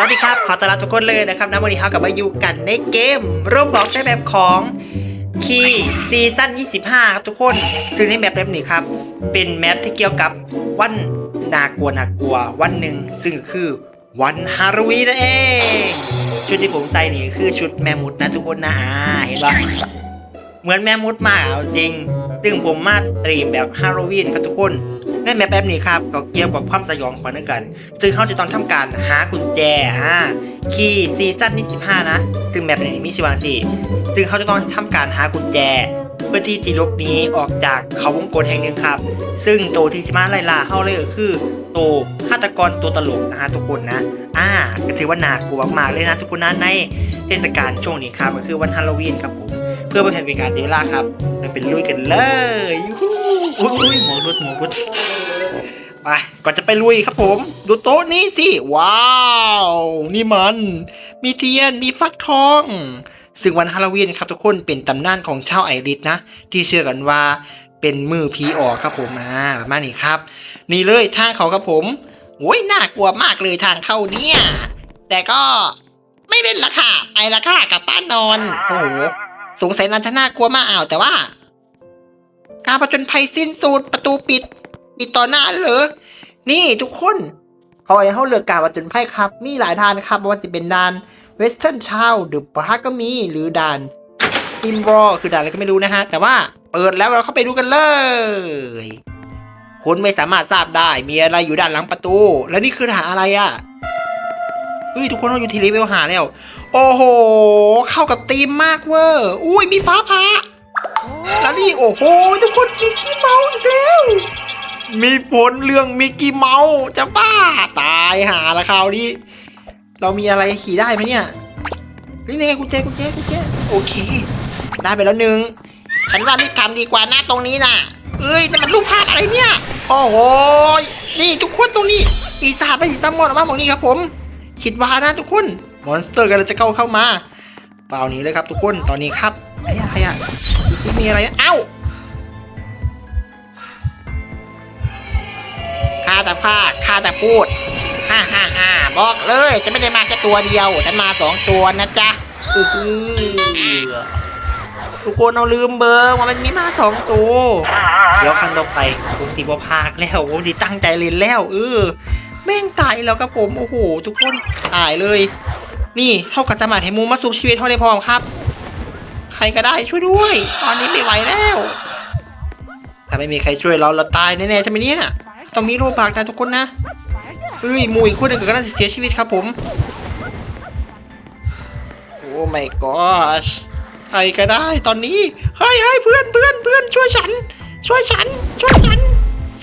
สวัสดีครับ ขอต้อนรับทุกคนเลยนะครับนะวันนี้เรากับมาอยู่กันในเกมรูปบอกในแบบของคีซีซั่น25 ครับทุกคน ซึ่งในแมปแบบนี้ครับ เป็นแมปที่เกี่ยวกับวันนากลัวนากลัววันหนึ่งซึ่งคือวันฮาโลวีนนั่นเอง ชุดที่ผมใส่นี่คือชุดแมมมุดนะทุกคนนะอ่าเห็นปะเหมือนแม่มดมากจริง ซึ่งผมมาตรีมแบบฮาโลวีนครับทุกคนในแมปแบบนี้ครับก็เกี่ยวกับความสยองขวัญด้วยกัน ซึ่งเขาจะต้องทำการหากุญแจอ่าคีย์ซีซั่นที่15 นะ ซึ่งแมปนี้มีชื่อว่าสิซึ่งเขาจะต้องทำการหากุญแจ เพื่อที่จีลบนี้ออกจากเขาวงกลแห่งหนึ่งครับ ซึ่งตัวที่สิมาไล่ล่าเขาเลยก็คือตัวฆาตกรตัวตลกนะฮะทุกคนนะอ่าก็ถือว่าน่ากลัวมากเลยนะทุกคนนะในเทศกาลช่วงนี้ครับก็คือวันฮาโลวีนครับผม เพื่อไม่ให้เป็นการเสียเวลาครับเราเป็นลุยกันเลยอุ้ยอุ้ยหมอรุดหมอรุดไปก่อนจะไปลุยครับผม ดูโต๊ะนี้สิ ว้าว นี่มัน มีเทียนมีฟักทอง ซึ่งวันฮาโลวีนครับทุกคนเป็นตำนานของชาวไอริสนะ ที่เชื่อกันว่าเป็นมือผีออกครับผมอ่าประมาณนี้ครับ นี่เลยทางเขาครับผมโอ้ยน่ากลัวมากเลยทางเข้าเนี่ย แต่ก็ไม่เล่นละค่ะไปละค่ะกับบ้านนอน โอ้โห สงสัยนันทนากลัวมากอ้าวแต่ว่า การประจนภัยสิ้นสุดประตูปิดปิดต่อหน้าเลยเหรอนี่ทุกคนเขาให้เขาเลือกการประจนภัยครับ มีหลายด่านครับไม่ว่าจะเป็นด่านเวสเทิร์นชาวหรือปาก็มีหรือด่านอินวอคือด่านอะไรก็ไม่รู้นะฮะ แต่ว่าเปิดแล้วเราเข้าไปดูกันเลยคุณไม่สามารถทราบได้มีอะไรอยู่ด้านหลังประตู แล้วนี่คือด่านอะไรอะ่ะ ฮ้ยทุกคนเราอยู่ที่เลเวลหาแล้ว โอ้โห เข้ากับธีมมากเวอร์อุ้ยมีฟ้าผ่าแล้วนี่โอ้โห ทุกคนมิกกี้เมาส์อีกแล้ว มีผลเรื่องมิกกี้เมาส์จะบ้าตายหาละคราวนี้ เรามีอะไรขี่ได้ไหมเนี่ยเฮ้ยนี่ไงกุญแจกุญแจกุญแจโอเค ได้ไปแล้วหนึ่งฉันว่ารีบทำดีกว่าหน้าตรงนี้น่ะเอ้ยนี่มันรูปภาพอะไรเนี่ย โอ้โห นี่ทุกคนตรงนี้ปีศาจไปสีซัมมอนออกมาบอกนี่ครับผม คิดว่านะทุกคน มอนสเตอร์กำลังจะเข้าเข้ามาเปล่านี้เลยครับทุกคน ตอนนี้ครับไอ้อะไรอะไม่มีอะไรอะเอ้าข้าแต่ภาคข้าแต่พูดฮ่าฮ่าฮ่าบอกเลยฉันไม่ได้มาแค่ตัวเดียว ฉันมาสองตัวนะจ๊ะอืออทุกคนเอาลืมเบอร์ว่ามันมีมาสองตัว เดี๋ยวครั้งต่อไปผมสีบพากแล้วผมสีตั้งใจเล่นแล้วเออ แม่งตายแล้วครับผมโอ้โหทุกคนตายเลย นี่เท่ากับสมัครให้มูมาสุบชีวิตเท่าได้พร้อมครับ ใครก็ได้ช่วยด้วย ตอนนี้ไม่ไหวแล้วถ้าไม่มีใครช่วยเราเราตายแน่ๆใช่ไหมเนี่ยต้องมีโรคบากนะทุกคนนะเอ้ยมูอีกคนหนึ่งก็น่าจะเสียชีวิตครับผมโอ้ my gosh ใครก็ได้ตอนนี้เฮ้ยเฮ้ยเพื่อนเพื่อนเพื่อนช่วยฉัน ช่วยฉัน ช่วยฉัน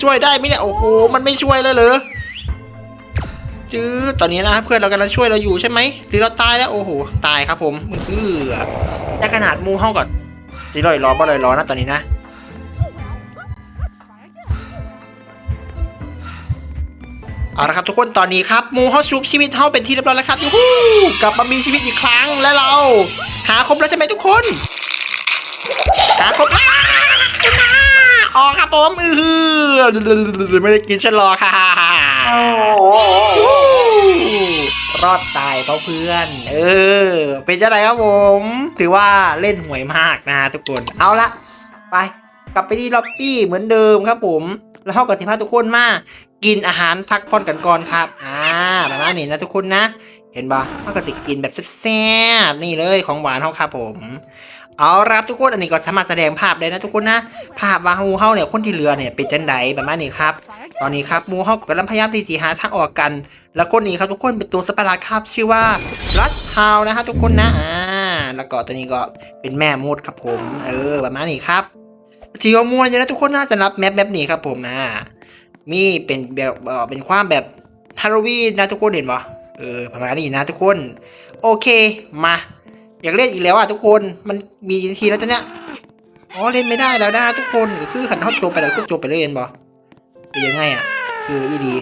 ช่วยได้ไหมเนี่ยโอ้โหมันไม่ช่วยเลยเหรอ จื้อตอนนี้นะครับเพื่อนเรากำลังช่วยเราอยู่ใช่ไหมหรือเราตายแล้วโอ้โหตายครับผมมันคือแต่ขนาดมูห้องก่อนสิลอยล้อบ่ลอยล้อนะตอนนี้นะเอาละครับทุกคนตอนนี้ครับมูเฮาชุบชีวิตเฮาเป็นที่เรียบร้อยแล้วครับยูฮูกลับมามีชีวิตอีกครั้งและเรา หาครบแล้วใช่ไหมทุกคน หาครบแล้ว ออครับผมอืออไม่ได้กินฉันหรอกค่ะรอดตายเพราะเพื่อน เออ เป็นยังไงครับผม ถือว่าเล่นหวยมากนะทุกคน เอาละไปกลับไปที่ล็อบบี้เหมือนเดิมครับผม แล้วเท่ากับสิพาทุกคนมา กินอาหารพักผ่อนกันก่อนครับ อ่าประมาณนี้นะทุกคนนะ เห็นปะเท่ากับสิกินแบบแซ่บๆนี่เลยของหวานเขาครับผม เอาครับทุกคนอันนี้ก็สามารถแสดงภาพได้นะทุกคนนะ ภาพว่าฮูเฮาเนี่ยคนที่เหลือเนี่ยเป็นจังไดประมาณนี้ครับ ตอนนี้ครับมูเฮากำลังพยายามที่สีหาทางออกกัน แล้วคนนี้ครับทุกคนเป็นตัวสตว์ประหลาครับชื่อว่ารัสทาวนะฮะทุกคนนะอ่าแล้วก็ตัวนี้ก็เป็นแม่มดครับผม เออประมาณนี้ครับทีของมวลอยู่นะทุกคนน่าจะรับแมปแบบนี้ครับผมอ่ามีเป็นแบบเออเป็นความแบบฮาโลวีนนะทุกคนเห็นปะเออประมาณนี้นะทุกคน โอเคมา อยากเล่นอีกแล้วอะทุกคนมันมีทีแล้วตอนเนี้ยอ๋อเล่นไม่ได้แล้วนะทุกคนก็คือขันทอดจบไปแล้วก็จบไปเลยเห็นปะเป็นยังไงอะ คืออีดี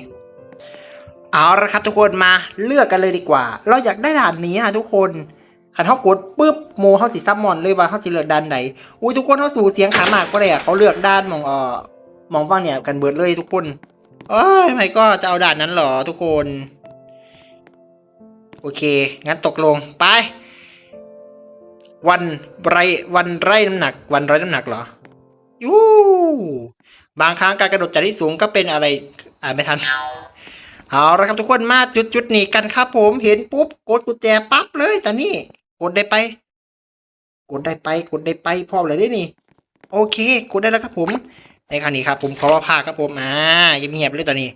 เอาละครับทุกคนมาเลือกกันเลยดีกว่า เราอยากได้ด่านนี้ฮะทุกคนขันเขากดปุ๊บโมเขาสีซับมอนเลยว่าเขาสีเลือกด้านไหนอุ้ยทุกคนเขาสู่เสียงขามากก็เลยอะเขาเลือกด้านมองเอ่อมองฟังเนี่ยกันเบิดเลยทุกคนเอ้ยไม่ก็จะเอาด่านนั้นเหรอทุกคน โอเค งั้นตกลงไป วันไรวันไรน้ำหนัก วันไรน้ำหนักเหรอยูบางครั้งการกระโดดจากที่สูงก็เป็นอะไรอ่านไม่ทันเอาละครับทุกคนมาจุดจุดนี้กันครับผมเห็นปุ๊บกดกุญแจปั๊บเลยแต่นี่กดได้ไป กดได้ไปกดได้ไปพร้อมเลยได้นี่ โอเค กดได้แล้วครับผม ในครั้งนี้ครับผมขอว่าพาครับผมอ่าเงียบๆเลยตอนนี้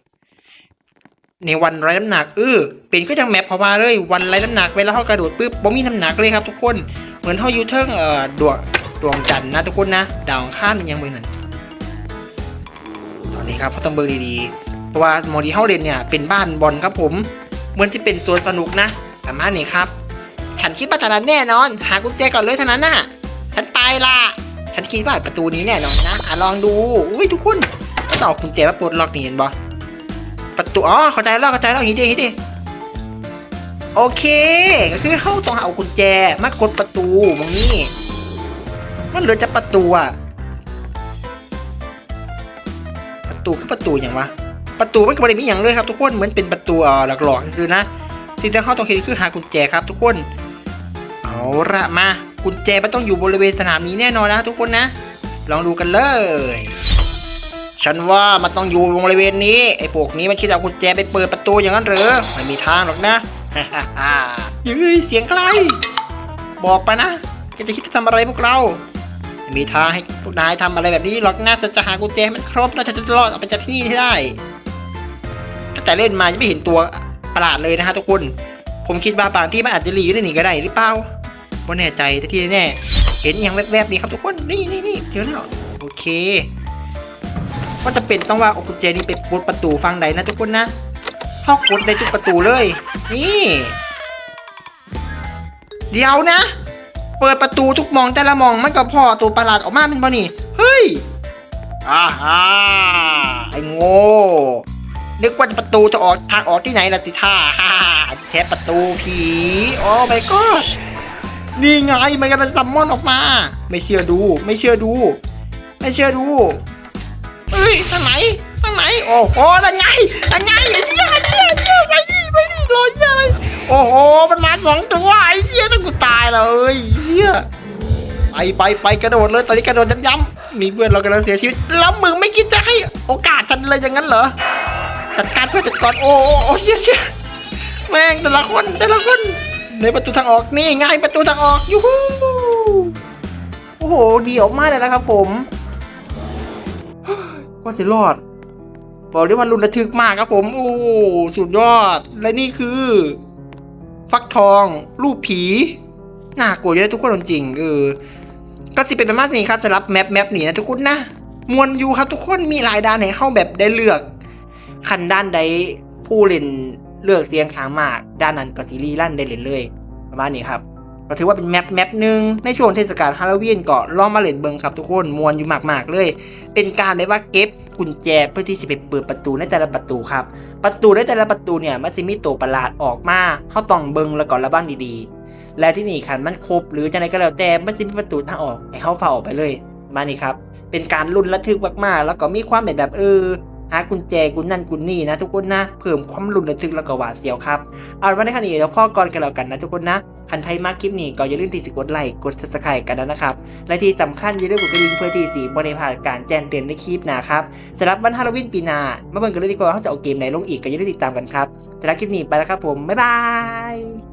ในวันไร้น้ำหนักเออเป็นก็จังแมปพอมาเลยวันไร้น้ำหนักเวลาเขากระโดดปุ๊บบ่มีน้ำหนักเลยครับทุกคน เหมือนเขาอยู่เทิงเอ่อดวงดวงจันทร์นะทุกคนนะดาวอังคารมันยังเบิ่งนั่นตอนนี้ครับเขาต้องเบิ่งดีๆเพราะว่าโมดีเฮาเล่นเนี่ยเป็นบ้านบอลครับผมเหมือนที่เป็นสวนสนุกนะประมาณนี้ครับ ฉันคิดว่าทานั้นแน่นอน หากุญแจก่อนเลยเท่านั้นน่ะ ฉันไปละฉันคิดว่าประตูนี้แน่นอนนะอะลองดูอุ้ยทุกคนต้องเอากุญแจมาปลดล็อกนี่เห็นบ่ประตูอ๋อเข้าใจแล้วเข้าใจแล้วอย่างนี้ดิอย่างนี้ดิ โอเค ก็คือเข้าต้องเอากุญแจมากดประตูตรงนี้ มันเหลือจะประตูอะประตูคือประตูอย่างวะประตูมันก็ไม่ได้มีอย่างเลยครับทุกคนเหมือนเป็นประตูอ่อหลอกๆคือนะสิ่งที่เข้าต้องคิดคือหากุญแจครับ ทุกคน เอาละมากุญแจมันต้องอยู่บริเวณสนามนี้แน่นอนนะทุกคนนะ ลองดูกันเลย ฉันว่ามันต้องอยู่บริเวณนี้ไอ้พวกนี้มันคิดเอากุญแจไปเปิดประตูอย่างนั้นหรือไม่มีทางหรอกนะ ฮ่าฮ่าฮ่าเฮ้ยเสียงใคร บอกไปนะแกจะคิดจะทำอะไรพวกเราไม่มีทางให้พวกนายทำอะไรแบบนี้หรอกนะฉันจะหากุญแจให้มันครบแล้วฉันจะรอดออกไปจากที่นี่ให้ได้ตั้งแต่เล่นมายังไม่เห็นตัวประหลาดเลยนะฮะทุกคน ผมคิดว่าบางที่มันอาจจะหลีอยู่ในนี้ก็ได้หรือเปล่าไม่แน่ใจแต่ที่แน่เห็นอย่างแวบๆดีครับทุกคนนี่นี่นี่เจอแล้วโอเค ก็จะเป็นต้องว่าเอากุญแจนี้ไปกดประตูฟังใดนะทุกคนนะเข้ากดได้ทุกประตูเลย นี่ เดี๋ยวนะ เปิดประตูทุกมองแต่ละมองมันก็พอตัวประหลาดออกมาเป็นบ่นี่ เฮ้ยอ่าฮ่าไอ้โง่นึกว่าประตูจะออกทางออกที่ไหนล่ะสิท่าฮ่าแค่ประตูผีโอ้ไปก็นี่ไงมันกำลังซัมมอนออกมา ไม่เชื่อดู ไม่เชื่อดู ไม่เชื่อดูเฮ้ยทางไหนทางไหน โอ้โหนั่นไงนั่นไงไอ้เหี้ย รอเหี้ยอะไรโอ้โหมันมาสองตัวไอ้เหี้ยต้องกูตายเลยเหี้ยไปไปไปกระโดดเลยตอนนี้กระโดดย้ำๆมีเพื่อนเรากำลังเสียชีวิตแล้วมึงไม่คิดจะให้โอกาสฉันเลยอย่างนั้นเหรอจัดการเพื่อจัดการโอ้โอ้โอ้เหี้ยเหี้ยแม่งแต่ละคนแต่ละคนในประตูทางออกนี่ไงประตูทางออกยูฮูโอ้โหดีออกมากเลยนะครับผมว่าสิรอด บอกได้ว่ารุนระทึกมากครับผม โอ้สุดยอด และนี่คือ ฟักทอง รูปผีน่ากลัวอยู่นะทุกคนจริงเออก็สิเป็นประมาณนี้ครับสำหรับแมปแมปนี้นะทุกคนนะมวนอยู่ครับทุกคนมีหลายด้านให้เข้าแบบได้เลือกคันด้านใดผู้เล่นเลือกเสียงข้างมาก ด้านนั้นก็ซีรีส์ลั่นได้เลยเลยประมาณนี้ครับ ก็ถือว่าเป็นแมปแมปหนึ่งในช่วงเทศกาลฮาโลวีนก็ลองมาเล่นเบิงครับทุกคนมวนอยู่มากๆเลย เป็นการแบบว่าเก็บกุญแจเพื่อที่จะไปเปิดประตูในแต่ละประตูครับ ประตูในแต่ละประตูเนี่ยมันสิมีตัวประหลาดออกมาเข้าต้องเบิงแล้วก็ระบ้างดีๆ และที่นี่คันมันครบหรือจะไหนก็แล้วแต่มันสิมีประตูทางออกให้เข้าฝ่าออกไปเลย มานี่ครับ เป็นการลุ้นระทึกมากๆแล้วก็มีความแบบแบบเออหากุญแจกุญนั่นกุญนี่นะทุกคนนะเพิ่มความลุ้นระทึกแล้วก็หวาดเสียวครับเอาเป็นว่าในครั้งนี้เดี๋ยวพ่อก่อนกันแล้วกันนะทุกคนนะ คันไทยมากคลิปนี้ก็อย่าลืมที่สิกดไลค์กด subscribe กันนะครับ และที่สำคัญอย่าลืมกดกระดิ่งเพื่อที่สีบริพาการแจ้งเตือนในคลิปหนะครับสำหรับวันฮาโลวีนปีหน้ามาเบิ่งกันเลยดีกว่าเขาจะเอาเกมไหนลงอีกก็อย่าลืมติดตามกันครับสำหรับคลิปนี้ไปแล้วครับผมบ๊ายบาย